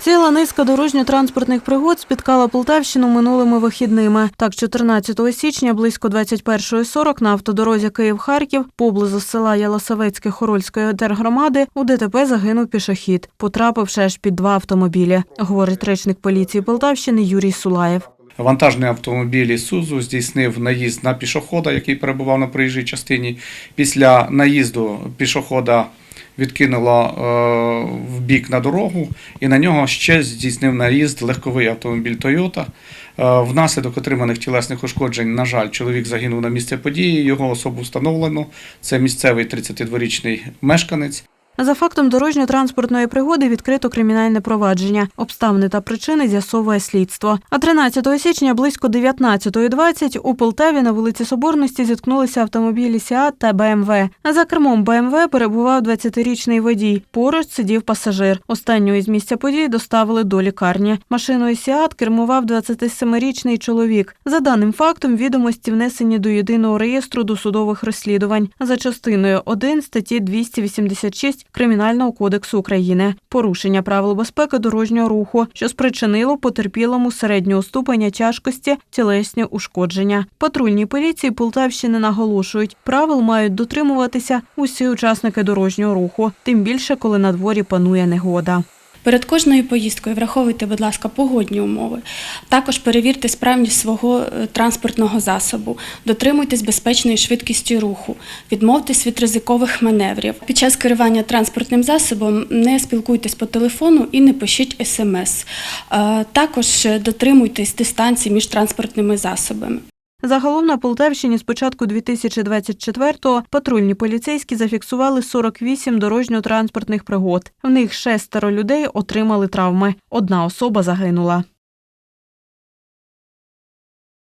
Ціла низка дорожньо-транспортних пригод спіткала Полтавщину минулими вихідними. Так, 14 січня близько 21.40 на автодорозі Київ-Харків поблизу села Ялосавецьке Хорольської тергромади у ДТП загинув пішохід, потрапивши аж під два автомобілі, говорить речник поліції Полтавщини Юрій Сулаєв. Вантажний автомобіль «Ісузу» здійснив наїзд на пішохода, який перебував на проїжджій частині. Після наїзду пішохода відкинуло е, в бік на дорогу, і на нього ще здійснив наїзд легковий автомобіль Toyota. Е, Внаслідок отриманих тілесних ушкоджень, на жаль, чоловік загинув на місці події. Його особу встановлено. Це місцевий 32-річний мешканець. За фактом дорожньо-транспортної пригоди відкрито кримінальне провадження. Обставини та причини з'ясовує слідство. А 13 січня близько 19.20 у Полтаві на вулиці Соборності зіткнулися автомобілі Сіат та БМВ. За кермом БМВ перебував 20-річний водій. Поруч сидів пасажир. Останнього із місця події доставили до лікарні. Машиною Сіат кермував 27-річний чоловік. За даним фактом, відомості внесені до єдиного реєстру досудових розслідувань за частиною 1 статті 286 Кримінального кодексу України. Порушення правил безпеки дорожнього руху, що спричинило потерпілому середнього ступеня тяжкості тілесні ушкодження. Патрульній поліції Полтавщини наголошують, правил мають дотримуватися усі учасники дорожнього руху, тим більше, коли на дворі панує негода. Перед кожною поїздкою враховуйте, будь ласка, погодні умови. Також перевірте справність свого е, транспортного засобу, дотримуйтесь безпечної швидкості руху, відмовтесь від ризикових маневрів. Під час керування транспортним засобом не спілкуйтесь по телефону і не пишіть смс. Е, Також е, дотримуйтесь дистанції між транспортними засобами. Загалом на Полтавщині з початку 2024-го патрульні поліцейські зафіксували 48 дорожньо-транспортних пригод. В них шестеро людей отримали травми. Одна особа загинула.